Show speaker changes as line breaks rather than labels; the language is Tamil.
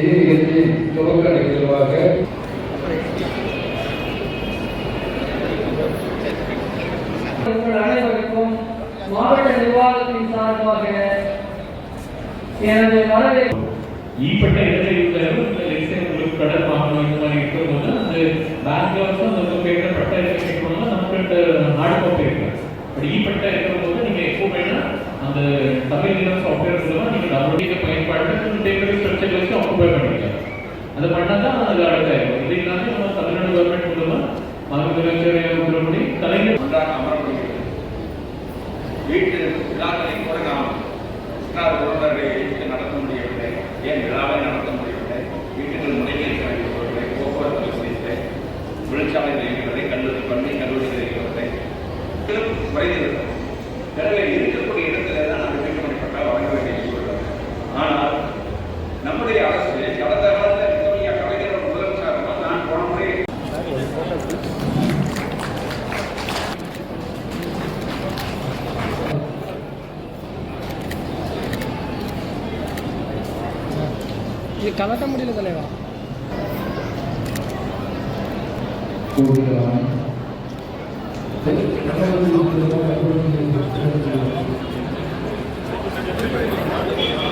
நிகழ்ச்சியின் துவக்க நிகழ்வாக
உங்கள் அனைவருக்கும் மாவட்ட நிர்வாகத்தின் சார்பாக எனது வரவேற்பு.
ஈப்பட்ட இடத்துல உங்களுக்கு கடன் வாங்கணும் இந்த மாதிரி இருக்கும்போது அந்த பேங்க்ல வந்து அந்த பேப்பர் பட்ட இருக்க கேட்கணும்னா நம்மகிட்ட ஹார்ட் காப்பி இருக்கு பட் ஈப்பட்ட இருக்கும்போது நீங்க எப்போ வேணா அந்த தமிழ் அதை பண்ணால் தான் அது அழகாயிருக்கும் இது நம்ம தமிழ்நாடு கவர்மெண்ட் மூலமா மருத்துவ உத்தரவுப்படி கலைஞர்.
ஒன்றாக அமர வீட்டில் விழாக்களை கூட நாம் உற்றார் உறவினர்களை எழுத்து நடத்த முடியவில்லை. ஏன் விழாவை நடத்த முடியவில்லை? வீட்டுகள் முடங்கி இருக்க போக்குவரத்து வசதியில்லை தொழிற்சாலை இருக்கிறதை கல்லூரி பள்ளி கல்லூரி இருக்கிறதை குறைந்திருக்கிறது எனவே இருக்கக்கூடிய
இது கலட்ட முடியல தலைவா
Thank you.